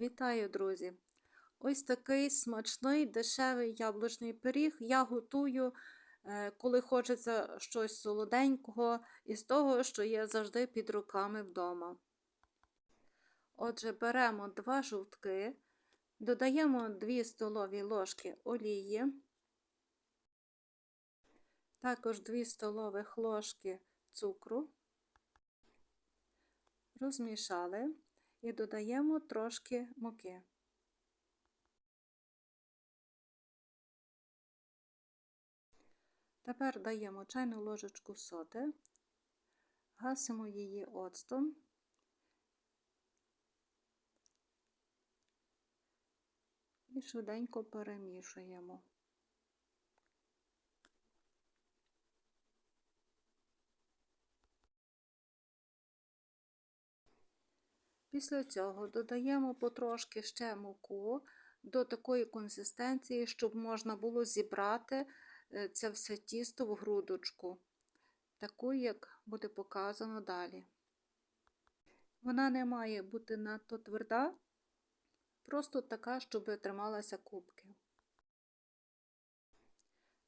Вітаю, друзі! Ось такий смачний дешевий яблучний пиріг я готую, е, коли хочеться щось солоденького із того, що є завжди під руками вдома. Отже, беремо два жовтки, додаємо 2 столові ложки олії, також 2 столових ложки цукру, розмішали і додаємо трошки муки. Тепер даємо чайну ложечку соди, гасимо її оцтом і швиденько перемішуємо. Після цього додаємо потрошки ще муку до такої консистенції, щоб можна було зібрати е, це все тісто в грудочку, таку, як буде показано далі. Вона не має бути надто тверда, просто така, щоб трималася кубки.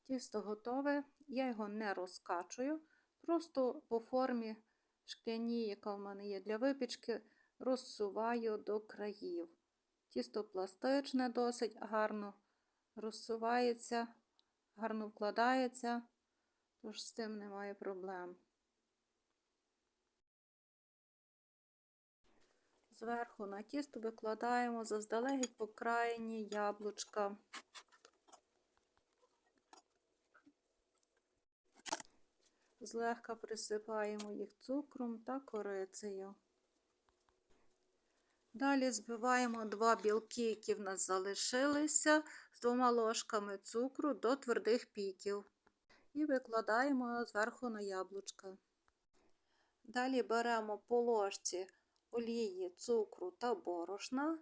Тісто готове, я його не розкачую, просто по формі шкляні, яка в мене є для випічки, розсуваю до країв. Тісто пластичне, досить гарно розсувається, гарно вкладається, тож з цим немає проблем. Зверху на тісто викладаємо заздалегідь покраєні яблучка. Злегка присипаємо їх цукром та корицею. Далі збиваємо два білки, які в нас залишилися, з двома ложками цукру до твердих піків. І викладаємо зверху на яблучка. Далі беремо по ложці олії, цукру та борошна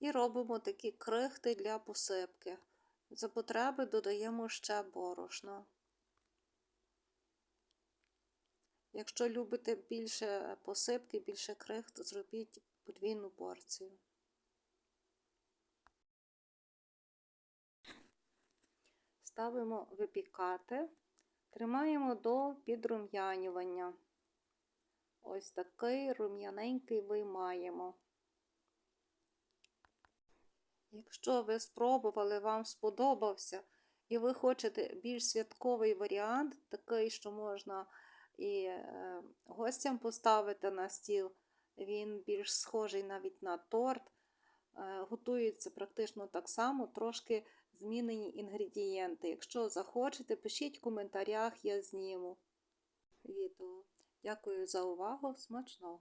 і робимо такі крихти для посипки. За потреби додаємо ще борошно. Якщо любите більше посипки, більше крихт, зробіть подвійну порцію. Ставимо випікати, тримаємо до підрум'янювання. Ось такий рум'яненький виймаємо. Якщо ви спробували, вам сподобався, і ви хочете більш святковий варіант, такий, що можна і е, гостям поставити на стіл, він більш схожий навіть на торт. Е, готується практично так само, трошки змінені інгредієнти. Якщо захочете, пишіть в коментарях, я зніму відео. Дякую за увагу, смачного!